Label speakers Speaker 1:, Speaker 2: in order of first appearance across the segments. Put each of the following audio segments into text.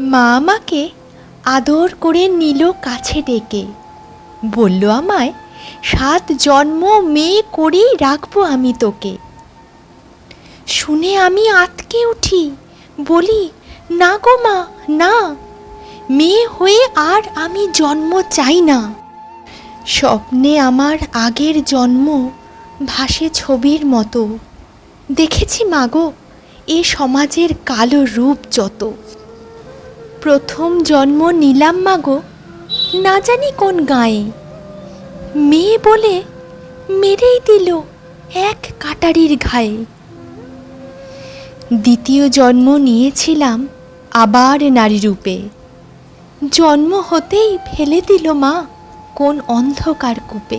Speaker 1: মা আমাকে আদর করে নিল কাছে ডেকে। বলল আমায়, সাত জন্ম মেয়ে করেই রাখব আমি তোকে। শুনে আমি আতকে উঠি, বলি, না গো মা, না। মেয়ে হয়ে আর আমি জন্ম চাই না। স্বপ্নে আমার আগের জন্ম ভাসে ছবির মতো। দেখেছি মাগো এ সমাজের কালো রূপ যত। প্রথম জন্ম নিলাম মাগো না জানি কোন গায়ে। মেয়ে বলে মেরেই দিল এক কাটারির ঘায়ে। দ্বিতীয় জন্ম নিয়েছিলাম আবার নারী রূপে। জন্ম হতেই ফেলে দিল মা কোন অন্ধকার কূপে।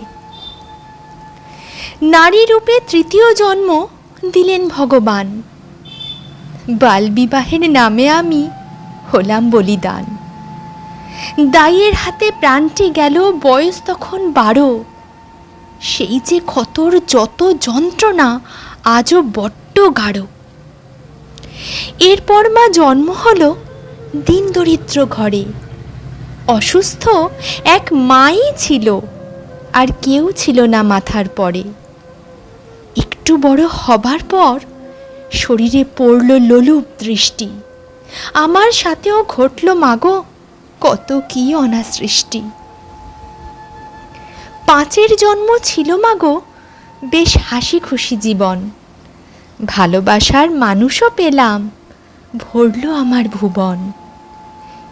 Speaker 1: নারী রূপে তৃতীয় জন্ম দিলেন ভগবান। বালবিবাহের নামে আমি হলাম বলিদান। দাইয়ের হাতে প্রাণটি গেল বয়স তখন বারো। সেই যে ক্ষতর যত যন্ত্রণা, আজও বড্ড গাঢ়। এরপর মা জন্ম হল দিন দরিদ্র ঘরে। অসুস্থ এক মাই ছিল, আর কেউ ছিল না মাথার পরে। একটু বড় হবার পর শরীরে পড়ল লোলুপ দৃষ্টি। আমার সাথেও ঘটল মাগো। কত কি অনাসৃষ্টি। পাঁচের জন্ম ছিল মাগো, বেশ হাসি খুশি জীবন। ভালোবাসার মানুষও পেলাম, ভরল আমার ভুবন।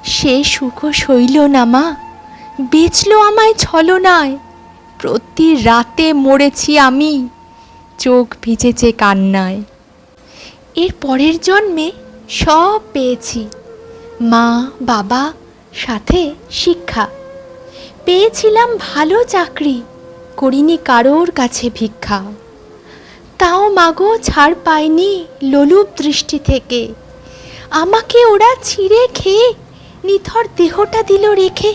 Speaker 1: সে সুখ সইল না মা, বেচল আমায় ছলনায়। প্রতি রাতে মরেছি আমি, চোখ ভিজেছে কান্নায়। এর পরের জন্মে সব পেয়েছি। মা, বাবা, সাথে শিক্ষা। পেয়েছিলাম ভালো চাকরি, করিনি কারোর কাছে ভিক্ষা। তাও মাগো ছাড় পায়নি লোলুপ দৃষ্টি থেকে। আমাকে ওরা ছিঁড়ে খেয়ে নিথর দেহটা দিল রেখে।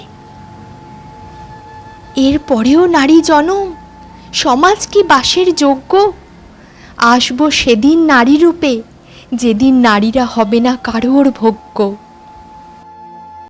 Speaker 1: এর পরেও নারী জনম, সমাজ কি বাসের যোগ্য? আসব সেদিন নারী রূপে যেদিন নারীরা হবে না কারোর ভোগ্য।